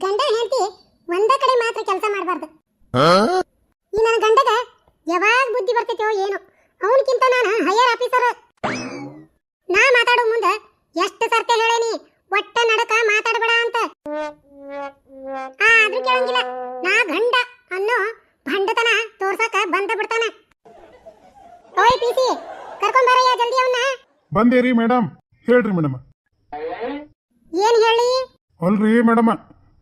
ಗಂಡ ಹೆಂಡತಿ ಒಂದ ಕಡೆ ಮಾತ್ರ ಕೆಲಸ ಮಾಡಬಾರ್ದು. ಈ ನನ್ನ ಗಂಡಗ ಯಾವಾಗ ಬುದ್ಧಿ ಬರ್ತೈತೋ ಏನೋ ಅವನಕ್ಕಿಂತ ನಾನು ಹೈಯರ್ ಆಫೀಸರ್ ನಾ ಮಾತಾಡೋ ಮುಂದೆ ಎಷ್ಟು ಸರ್ತೆ ಹೇಳೇನಿ ಒಟ್ಟ ನಡಕ ಮಾತಾಡಬೇಡ ಅಂತ. ಆದ್ರೂ ಕೇಳಂಗಿಲ್ಲ. ನಾ ಗಂಡ ಅನ್ನೋ ಭಂಡತನ ತೋರ್ಸಕ ಬಂದ ಬಿಡ್ತಾನ. ಓಯ್ ಪಿಸಿ ಕರ್ಕೊಂಬರಯ್ಯ ಜಲ್ದಿ ಅವನ್ನ ಬಂದೇರಿ ಮೇಡಮ್ ಹೇಳ್ರಿ ಮೇಡಮ್ ಏನ್ ಹೇಳಿ? ಅಲ್ರಿ ಮೇಡಮ್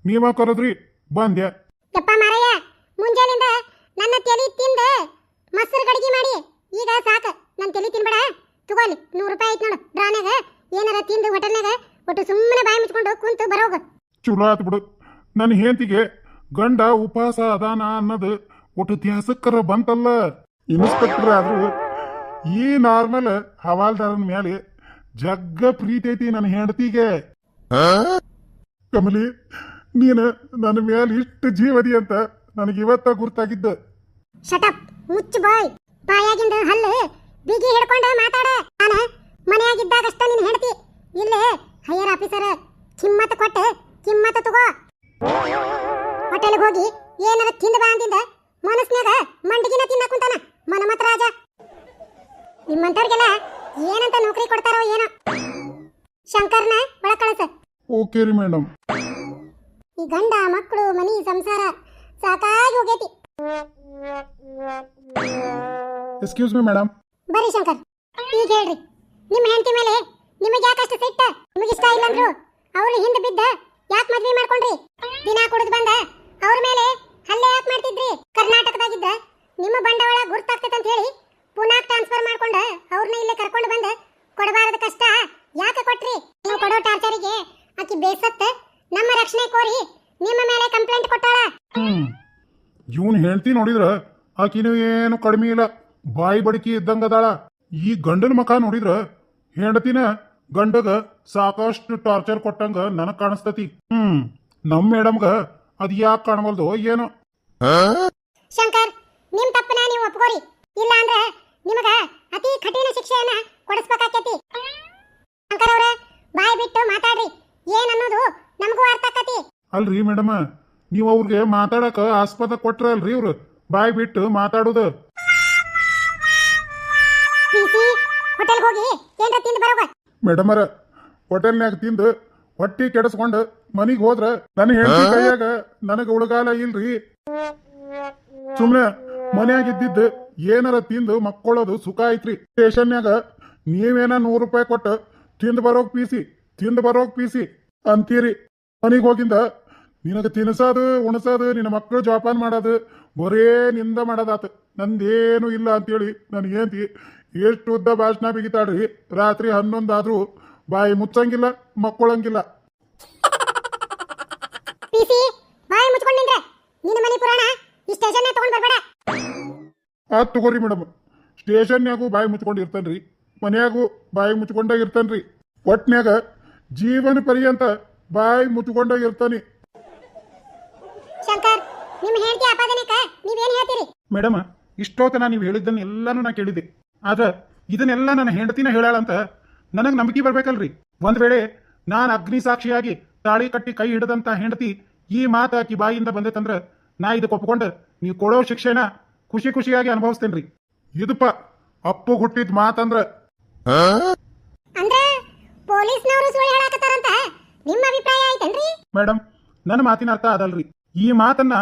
ನೀವ ಕರೆದ್ರಿ ಬಂದೆ. ಯಪ್ಪ ಮಾರಯ್ಯ ಮುಂಜಾನಿಂದ ನನ್ನ ತಲಿ ತಿಂದು ಮೊಸರು ಗಡಿಗೆ ಮಾಡಿ. ಈಗ ಸಾಕ ನನ್ನ ತಲಿ ತಿನ್ಬೇಡ. ತಗೋಲಿ ನೂರು ರೂಪಾಯಿ ಐತ್ ನೋಡು ಡ್ರಾನ್ಯಾಗ. ಏನಾರ ತಿಂದು ಹೋಟೆಲ್ನಾಗ ಒಟ್ಟು ಸುಮ್ಮನೆ ಬಾಯಿ ಮುಚ್ಕೊಂಡು ಕುಂತು ಬರೋಗ. ಚಲೋ ಆತ್ ಬಿಡು. ನನ್ನ ಹೆಂಡತಿಗೆ ಗಂಡ ಉಪವಾಸ ಅದಾನ ಅನ್ನೋದು ಒಟ್ಟು ತ್ಯಾಸಕ್ಕರ ಬಂತಲ್ಲ. ಇನ್ಸ್ಪೆಕ್ಟರ್ ಆದ್ರೂ ಈ ನಾರ್ಮಲ್ ಹವಾಲ್ದಾರನ ಮೇಲೆ ಜಗ್ಗ ಪ್ರೀತಿ ಐತಿ ನನ್ನ ಹೆಂಡತಿಗೆ. ಕಮಲಿ ನೀನು ನನ್ನ ಮೇಲೆ ಇಷ್ಟು ಜೀವದಿ ಅಂತ ನನಗೆ ಇವತ್ತ ಗುರ್ತಾಗಿದ್ದ. ಶಟಪ್ ಮುಚ್ಚು ಬಾಯ್ ಬಾಯಾಗಿಂದ ಹಲ್ಲು. ಬಿಗಿ ಹಿಡ್ಕೊಂಡು ಮಾತಾಡ. ನಾನು ಮನೆಯಾಗಿದ್ದಾಗಷ್ಟ ನಿನ್ನ ಹೆಂಡತಿ. ಇಲ್ಲೇ ಹೈಯರ್ ಆಫೀಸರ್ ಕಿಮ್ಮತ್ ಕೊಟ್ಟು ಕಿಮ್ಮತ್ ತಗೋ. ಹೋಟೆಲ್ಗೆ ಹೋಗಿ ಏನಾರ ತಿಂದ ಬಾ ಅಂದಿಂದ ಮನಸ್ನಾಗ ಮಂಡಿಗಿನ ತಿನ್ನ ಕುಂತಾನ. ಮನಮತ್ ರಾಜ ನಿಮ್ಮಂತವ್ರಿಗೆಲ್ಲ ಏನಂತ ನೌಕರಿ ಕೊಡ್ತಾರೋ ಏನೋ. ಶಂಕರ್ನ ಒಳ ಕಳಸ. ಓಕೆ ರೀ ಮೇಡಮ್ ಈ ಗಂಡ ಮಕ್ಕಳು ಮನಿ ಸಂಸಾರ ಸಾಕಾಗಿ ಹೋಗೈತಿ. ಎಕ್ಸ್ಕ್ಯೂಸ್ ಮೀ ಮೇಡಮ್ ಬರ್ರಿ ಶಂಕರ್ ಈಗ ಹೇಳ್ರಿ. ನಿಮ್ಮ ಹೆಂಡತಿ ಮೇಲೆ ನಿಮಗೆ ಯಾಕಷ್ಟು ಸಿಟ್ಟ? ನಿಮಗೆ ಇಷ್ಟ ಇಲ್ಲ ಅಂದ್ರು? ಅವ್ರು ಹಿಂದೆ ಬಿದ್ದ ಯಾಕೆ ಮದ್ವೆ ಮಾಡ್ಕೊಂಡ್ರಿ? ದಿನ ಕುಡಿದು ಬಂದ ಅವ್ರ ಮೇಲೆ ಹಲ್ಲೆ ಯಾಕೆ ಮಾಡ್ತಿದ್ರಿ? ಕರ್ನಾಟಕದಾಗಿದ್ದ ನಿಮ್ಮ ಬಂಡವಾಳ ಗುರ್ತಾಗ್ತೈತೆ ಅಂತ ಹೇಳಿ ಪುನಃ ಟ್ರಾನ್ಸ್ಫರ್ ಮಾಡ್ಕೊಂಡ ಅವ್ರನ್ನ ಇಲ್ಲೇ ಕರ್ಕೊಂಡು ಬಂದ ಕೊಡಬಾರದ ಕಷ್ಟ ಯಾಕೆ ಕೊಟ್ರಿ? ನೀವು ಕೊಡೋ ಟಾರ್ಚರಿಗೆ ಆಕಿ ಬೇಸತ್ತ ನಮ್ಮ ರಕ್ಷಣೆ ಕೋರಿ ನಿಮ್ಮ ಮೇಲೆ ಕಂಪ್ಲೇಂಟ್ ಕೊಟ್ಟಾಳ. ಹ್ಮ್. ಇವನ್ ಹೆಂಡತಿ ನೋಡಿದ್ರ ಆಕಿನೂ ಏನು ಕಡಿಮೆ ಇಲ್ಲ ಬಾಯಿ ಬಡಕಿ ಇದ್ದಂಗ ಅದಾಳ. ಈ ಗಂಡನ ಮಖ ನೋಡಿದ್ರ ಹೆಂಡತಿನ ಗಂಡಗ ಸಾಕಷ್ಟು ಟಾರ್ಚರ್ ಕೊಟ್ಟಂಗ ನನಗ್ ಕಾಣಿಸ್ತತಿ. ಹ್ಮ್ ನಮ್ ಮೇಡಮ್ಗ ಅದ್ ಯಾಕೆ ಕಾಣವಲ್ದು ಏನೋ. ಶಂಕರ್ ನಿಮ್ ತಪ್ಪನ ನೀವು ಒಪ್ಕೋರಿ. ಇಲ್ಲ ಅಂದ್ರೆ ನಿಮಗ ಅತಿ ಕಠಿಣ ಶಿಕ್ಷೆಯನ್ನ ಕೊಡಿಸ್ಬೇಕಾಕೇತಿ ಶಂಕರ್ ಅವ್ರ ಬಾಯಿ ಬಿಟ್ಟು ಮಾತಾಡ್ರಿ. ಏನನ್ನೋದು ನಮಗೂ ಅರ್ಥ ಆಕತಿ. ಅಲ್ರಿ ಮೇಡಮ್ ನೀವು ಅವ್ರಿಗೆ ಮಾತಾಡಕ ಆಸ್ಪದ ಕೊಟ್ರಲ್ರಿ ಇವ್ರು. ಬಾಯಿ ಬಿಟ್ಟು ಮಾತಾಡುದು. ಪಿಸಿ ಹೋಟೆಲ್ ಹೋಗಿ ಏನ್ರ ತಿಂದು ಬರೋಗ? ಮೇಡಮರ ಹೋಟೆಲ್ನ್ಯಾಗ ತಿಂದು ಹೊಟ್ಟಿ ಕೆಡಿಸ್ಕೊಂಡು ಮನಿಗೆ ಹೋದ್ರ ನನ್ನ ಹೆಂಡತಿ ಕೈಯಾಗ ನನಗೆ ಉಳಗಾಲ ಇಲ್ರಿ. ಸುಮ್ನೆ ಮನ್ಯಾಗ ಇದ್ದಿದ್ದು ಏನಾರ ತಿಂದು ಮಕ್ಕೊಳ್ಳೋದು ಸುಖ ಐತ್ರಿ. ಸ್ಟೇಷನ್ಯಾಗ ನೀವೇನ ನೂರು ರೂಪಾಯಿ ಕೊಟ್ಟು ತಿಂದು ಬರೋಕ್ ಪೀಸಿ ತಿಂದು ಬರೋಕ್ ಪೀಸಿ. ಅಂತೀರಿ. ಮನೆಗೆ ಹೋಗಿಂದ ನಿನಗೆ ತಿನ್ಸೋದು ಉಣಸೋದು ನಿನ್ನ ಮಕ್ಕಳು ಜೋಪಾನ ಮಾಡೋದು ಬರೇ ನಿಂದ ಮಾಡೋದಾತ. ನಂದೇನು ಇಲ್ಲ ಅಂತೇಳಿ ನನಗೇಂತಿ ಎಷ್ಟು ಉದ್ದ ಭಾಷಣ ಬಿಗಿತಾಡ್ರಿ ರಾತ್ರಿ ಹನ್ನೊಂದಾದ್ರೂ ಬಾಯಿ ಮುಚ್ಚಂಗಿಲ್ಲ ಮಕ್ಕಳಂಗಿಲ್ಲ. ಆತ್ ತಗೋರಿ ಮೇಡಮ್. ಸ್ಟೇಷನ್ಯಾಗೂ ಬಾಯಿ ಮುಚ್ಕೊಂಡು ಇರ್ತೇನ್ರಿ ಮನ್ಯಾಗೂ ಬಾಯಿ ಮುಚ್ಕೊಂಡಾಗ ಇರ್ತೇನ್ರಿ. ಒಟ್ನ್ಯಾಗ ಜೀವನ ಪರ್ಯಂತ ಬಾಯಿ ಮುಚ್ಕೊಂಡಾಗ ಇರ್ತಾನೆ. ಶಂಕರ್ ನಿಮ್ಮ ನೀವೇನ್ ಹೇಳ್ತೀರಿ? ಮೇಡಮ್ ಇಷ್ಟೋತನ ನೀವು ಹೇಳಿದ್ದನ್ನ ಎಲ್ಲಾನು ನಾ ಕೇಳಿದ್ದೆ. ಆದ್ರೆ ಇದನ್ನೆಲ್ಲ ನನ್ನ ಹೆಂಡತಿನ ಹೇಳಾಳಂತ ನನಗೆ ನಂಬಿಕೆ ಬರ್ಬೇಕಲ್ರಿ. ಒಂದ್ ವೇಳೆ ನಾನು ಅಗ್ನಿ ಸಾಕ್ಷಿಯಾಗಿ ತಾಳಿ ಕಟ್ಟಿ ಕೈ ಹಿಡದಂತ ಹೆಂಡತಿ ಈ ಮಾತು ಆಕಿ ಬಂದೆ ಬಂದೈತಂದ್ರ ನಾ ಇದಕ್ಕೆ ಒಪ್ಕೊಂಡು ನೀವು ಕೊಡೋ ಶಿಕ್ಷೆನ ಖುಷಿ ಖುಷಿಯಾಗಿ ಅನುಭವಿಸ್ತೇನ್ರಿ. ಇದಪ್ಪ ಅಪ್ಪು ಹುಟ್ಟಿದ ಮಾತಂದ್ರ. ಅಂದ್ರ ಪೊಲೀಸ್ನವರು ನಿಮ್ಮ ಅಭಿಪ್ರಾಯ ಆಯ್ತಲ್ರಿ? ಮೇಡಮ್ ನನ್ನ ಮಾತಿನ ಅರ್ಥ ಅದಲ್ರಿ. ಈ ಮಾತನ್ನ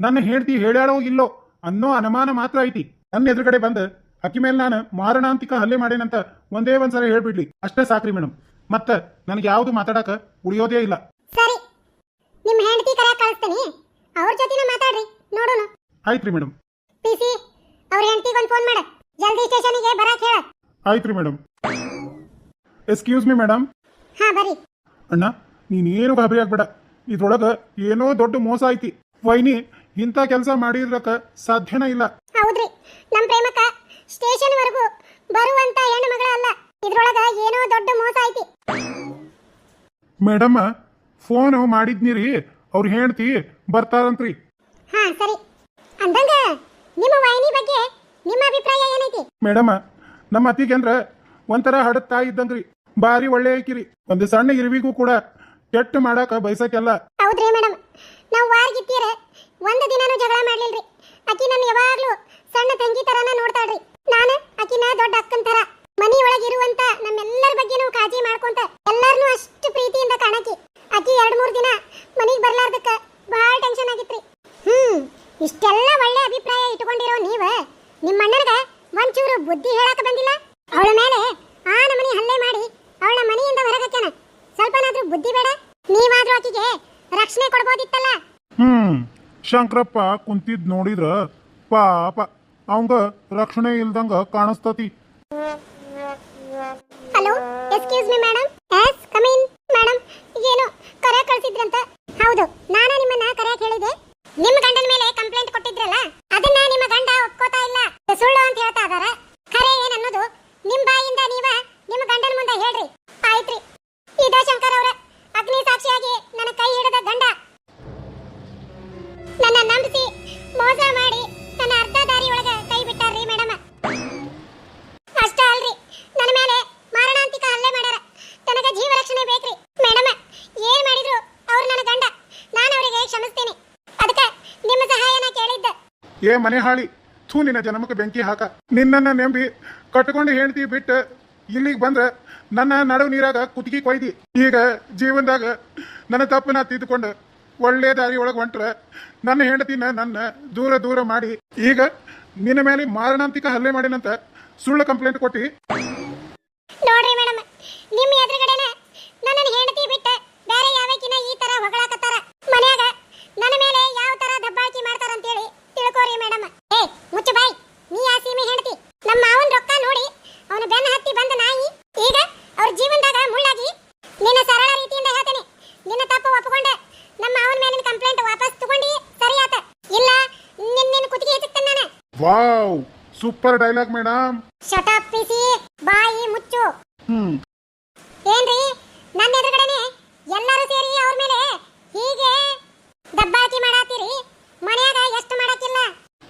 ನನ್ನ ಹೇಳ್ತಿ ಹೇಳ್ಯಾಳೋ ಇಲ್ಲೋ ಅನ್ನೋ ಅನುಮಾನ ಮಾತ್ರ ಐತಿ. ನನ್ನ ಎದುರುಗಡೆ ಬಂದು ಅಕ್ಕಿ ಮೇಲೆ ನಾನು ಮಾರಣಾಂತಿಕ ಹಲ್ಲೆ ಮಾಡೇನಂತ ಒಂದೇ ಒಂದ್ಸಲ ಹೇಳ್ಬಿಡ್ಲಿ. ಅಷ್ಟೇ ಸಾಕ್ರಿ ಮೇಡಮ್ ಮತ್ತ ನನಗೆ ಯಾವುದು ಮಾತಾಡಕ ಉಳಿಯೋದೇ ಇಲ್ಲ. ಸರಿ. ನಿಮ್ಮ ಹೆಂಡತಿ ಕರ ಕಳಿಸ್ತೀನಿ. ಅವ್ರ ಜೊತೆನ ಮಾತಾಡ್ರಿ. ನೋಡೋಣ. ಆಯ್ತ್ರಿ ಮೇಡಮ್ ಪಿಸಿ ಅವ್ರ ಹೆಂಡತಿಗೆ ಒಂದು ಫೋನ್ ಮಾಡ. ಜಲ್ದಿ ಸ್ಟೇಷನ್ಗೆ ಬರಕ್ ಹೇಳ. ಆಯ್ತ್ರಿ ಮೇಡಮ್ ಎಕ್ಸ್ಕ್ಯೂಸ್ ಮಿ ಮೇಡಮ್ ಹಾ ಬರಿ ಅಣ್ಣ ನೀನೇನು ಗಾಬರಿ ಆಗ್ಬೇಡ. ಇದ್ರೊಳಗ ಏನೋ ದೊಡ್ಡ ಮೋಸ ಐತಿ. ವೈನಿ ಇಂಥ ಕೆಲಸ ಮಾಡಿದ್ರಕ ಸಾಧ್ಯನೇ ಇಲ್ಲ. ಹೌದ್ರಿ. ನಮ್ಮ ಪ್ರೇಮಕ ಸ್ಟೇಷನ್ ವರೆಗೂ ಬರುವಂತ ಹೆಣ್ಣು ಮಗಳ ಅಲ್ಲ ಇದ್ರೊಳಗ ಏನೋ ದೊಡ್ಡ ಮೋಸ ಐತಿ. ಮೇಡಮ್ ಫೋನ್ ಮಾಡಿದ್ನಿರಿ. ಅವ್ರು ಹೇಳ್ತಿ ಬರ್ತಾರಂತ್ರಿ. ಹಾ ಸರಿ. ಅಂದಂಗ ನಿಮ್ಮ ವಾಹಿನಿ ಬಗ್ಗೆ ನಿಮ್ಮ ಅಭಿಪ್ರಾಯ ಏನೈತಿ? ಮೇಡಮ್ ನಮ್ಮ ಅತ್ತಿಗೆ ಅಂದ್ರ ಒಂಥರ ಹಡದ್ ತಾಯಿ ಇದ್ದಂಗ್ರಿ. ಬಾರಿ ಒಳ್ಳೆ ಐಕಿರಿ. ಒಂದು ಸಣ್ಣ ಇರುವಿಗೂ ಕೂಡ ಕೆಟ್ಟ ಮಾಡಾಕ ಬಯಸಕ್ಕೆಲ್ಲ. ಹೌದ್ರಿ ಮೇಡಮ್. ನಾವು ವಾರ್ಗಿತ್ತೀರ, ಒಂದು ದಿನಾನು ಜಗಳ ಮಾಡ್ಲಿಲ್ರಿ. ಆಕಿ ನನ್ನ ಯಾವಾಗ್ಲೂ ಸಣ್ಣ ತಂಗಿ ತರನ ನೋಡ್ತಾಳ್ರಿ. ನಾನು ಆಕಿನ ದೊಡ್ಡ ಅಕ್ಕನ ತರ ಮನಿ ಒಳಗಿರುವಂತ ನಮ್ಮೆಲ್ಲರ ಬಗ್ಗೆನೂ ಕಾಳಜಿ ಮಾಡ್ಕೊಂತ ಎಲ್ಲಾರನು ಅಷ್ಟು ಪ್ರೀತಿಯಿಂದ ಕಾಣಕಿ ಆಕಿ ಎರಡ್ ಮೂರ್ ದಿನ ಮನಿಗ್ ಬರ್ಲಾರ್ದಕ್ಕ ಬಹಳ ಟೆನ್ಷನ್ ಆಗಿತ್ರಿ. ಹ್ಮ್, ಇಷ್ಟೆಲ್ಲ ಒಳ್ಳೆ ಅಭಿಪ್ರಾಯ ಇಟ್ಕೊಂಡಿರೋ ನೀವ ನಿಮ್ಮ ಅಣ್ಣನಿಗೆ ಒಂಚೂರು ಬುದ್ಧಿ ಹೇಳಕ್ ಬಂದಿಲ್ಲ? ಅವಳ ಮೇಲೆ ಆ ನಮನಿ ಹಲ್ಲೆ ಮಾಡಿ ಅವಳ ಮನೆಯಿಂದ ಹೊರಗಕ್ಯಾನ ಸ್ವಲ್ಪನಾದ್ರೂ ಬುದ್ಧಿ ಬೇಡ. ನೀವಾದ್ರೂ ಆಕಿಗೆ ರಕ್ಷಣೆ ಕೊಡ್ಬೋದಿತ್ತಲ್ಲ? ಹ್ಮ್ ಶಂಕರಪ್ಪ ಕುಂತಿದ್ ನೋಡಿದ್ರ ಪಾಪ ಅವಂಗ ರಕ್ಷಣೆ ಇಲ್ದಂಗ ಕಾಣಿಸ್ತತಿ. ಹಲೋ ಎಕ್ಸ್ಕ್ಯೂಸ್ ಮಿ ಮೇಡಮ್ ಏ ಮನೆ ಹಾಳಿ, ಥೂ ನಿನ್ನ ಜನ್ಮಕ್ಕೆ ಬೆಂಕಿ ಹಾಕ. ನಿನ್ನನ್ನ ನೆಂಬಿ ಕಟ್ಕೊಂಡು ಹೆಂಡತಿ ಬಿಟ್ಟು ಇಲ್ಲಿಗೆ ಬಂದ್ರೆ ನನ್ನ ನಡು ನೀರಾಗ ಕುತ್ತಿಗೆ ಕೊಯ್ದಿ. ಈಗ ಜೀವನದಾಗ ನನ್ನ ತಪ್ಪನ್ನ ತಿದ್ದುಕೊಂಡು ಒಳ್ಳೆ ದಾರಿ ಒಳಗೆ ಹೊಂಟ್ರೆ ನನ್ನ ಹೆಂಡತಿನ ನನ್ನ ದೂರ ದೂರ ಮಾಡಿ. ಈಗ ನಿನ್ನ ಮೇಲೆ ಮಾರಣಾಂತಿಕ ಹಲ್ಲೆ ಮಾಡಿನಂತ ಸುಳ್ಳು ಕಂಪ್ಲೇಂಟ್ ಕೊಟ್ಟಿ. ನೋಡ್ರಿ ಮೇಡಮ್, ನಿಮ್ಮ ಎದುರುಗಡೆನೆ ನನ್ನ ಹೆಂಡತಿ ಬಿಟ್ಟ ಬೇರೆ ಯಾವಕಿನ ಈ ತರ ಹೊಗಳಾಕತ್ತಾರ ಮನ್ಯಾಗ ನನ್ನ ಮೇಲೆ ಯಾವ ತರ ದಬ್ಬಾಳಿಕೆ ಮಾಡ್ತಾರ ಅಂತೇಳಿ ತಿಳ್ಕೋರಿ ಮೇಡಮ್. ಏ ಮುಚ್ಚು ಬಾಯ್. ನೀ ಆ ಸೀಮೆ ಹೆಂಡತಿ. ನಮ್ಮ ಮಾವನ್ ರೊಕ್ಕ ನೋಡಿ ಅವನ ಬೆನ್ನ ಹತ್ತಿ ಬಂದ ನಾಯಿ. ಈಗ ಅವ್ರ ಜೀವನದಾಗ ಮುಳ್ಳಾಗಿ ನಿನ್ನ ಸರಳ ರೀತಿಯಿಂದ ಹೇಳ್ತೇನೆ. ನಿನ್ನ ತಪ್ಪು ಒಪ್ಪಿಕೊಂಡೆ ನಮ್ಮ ಮಾವನ ಮೇಲಿನ ಕಂಪ್ಲೇಂಟ್ ವಾಪಸ್ ತಗೊಂಡಿ ಸರಿ ಆತ. ಇಲ್ಲ ನಿನ್ನ ನಿನ್ನ ಕುತ್ತಿಗೆ ಎತ್ತುತ್ತೇನೆ ನಾನು. Wow super dialogue madam. Shut up PC ಬಾಯಿ ಮುಚ್ಚು. ಹ್ಮ್ ಏನ್ರಿ ನನ್ನ ಎದುರುಗಡೆನೆ ಎಲ್ಲರೂ ಸೇರಿ ಅವ್ರ ಮೇಲೆ ಹೀಗೆ ದಬ್ಬಾಳಿಕೆ ಮಾಡಾತೀರಿ ಮನ್ಯಾಗ ಎಷ್ಟು ಮಾಡಕ್ಕಿಲ್ಲ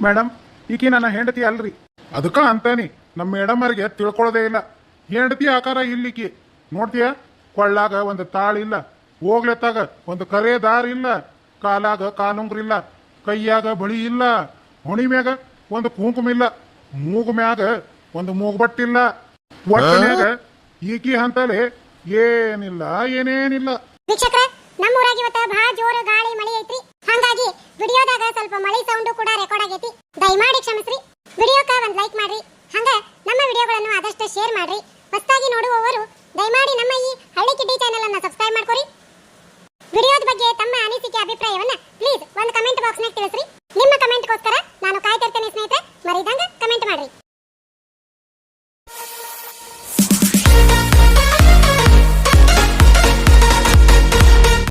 ಮೇಡಮ್ ಈಕಿ ನನ್ನ ಹೆಂಡತಿ ಅಲ್ರಿ. ಅದಕ್ಕ ಅಂತಾನಿ ನಮ್ಮ ಮೇಡಮರಿಗೆ ತಿಳ್ಕೊಳ್ಳೋದೇ ಇಲ್ಲ. ಹೆಂಡತಿ ಆಕಾರ ಇಲ್ಲಿಕಿ ನೋಡ್ತೀಯ? ಕೊಳ್ಳಾಗ ಒಂದು ತಾಳಿಲ್ಲ ಹೋಗ್ಲತ್ತಾಗ ಒಂದು ಕರೆ ದಾರ ಇಲ್ಲ. ಕಾಲಾಗ ಕಾಲುಂಗ್ರಿಲ್ಲ ಕೈಯಾಗ ಬಳಿ ಇಲ್ಲ. ಹೊಣಿ ಮ್ಯಾಗ ಒಂದು ಕುಂಕುಮ ಇಲ್ಲ. ಮೂಗು ಮ್ಯಾಗ ಒಂದು ಮೂಗುಬಟ್ಟಿಲ್ಲ. ಒಟ್ಟನ್ಯಾಗ ಈಕಿ ಅಂತಲೇ ಏನಿಲ್ಲ ಏನೇನಿಲ್ಲ. ವೀಕ್ಷಕ್ರ ನಮ್ಮೂರಾಗ ಇವತ್ತ ಬಹಳ ಜೋರು ಗಾಳಿ ಮಳೆ ಐತ್ರಿ. ಹಂಗಾಗಿ ವಿಡಿಯೋದಾಗ ಸ್ವಲ್ಪ ಮಳೆ ಸೌಂಡ್ ಕೂಡ ರೆಕಾರ್ಡ್ ಆಗೈತಿ. ದಯಮಾಡಿ ಕ್ಷಮಿಸ್ರಿ. ವಿಡಿಯೋಕ ಒಂದ್ ಲೈಕ್ ಮಾಡ್ರಿ. ಹಂಗ ನಮ್ಮ ವಿಡಿಯೋಗಳನ್ನು ಆದಷ್ಟು ಶೇರ್ ಮಾಡ್ರಿ. ಹೊಸದಾಗಿ ನೋಡುವವರು, ದಯಮಾಡಿ ನಮ್ಮ ಈ ಹಳ್ಳಿ ಕಿಡ್ಡಿ ಚಾನೆಲ್ ಅನ್ನ ಸಬ್ಸ್ಕ್ರೈಬ್ ಮಾಡ್ಕೊರಿ.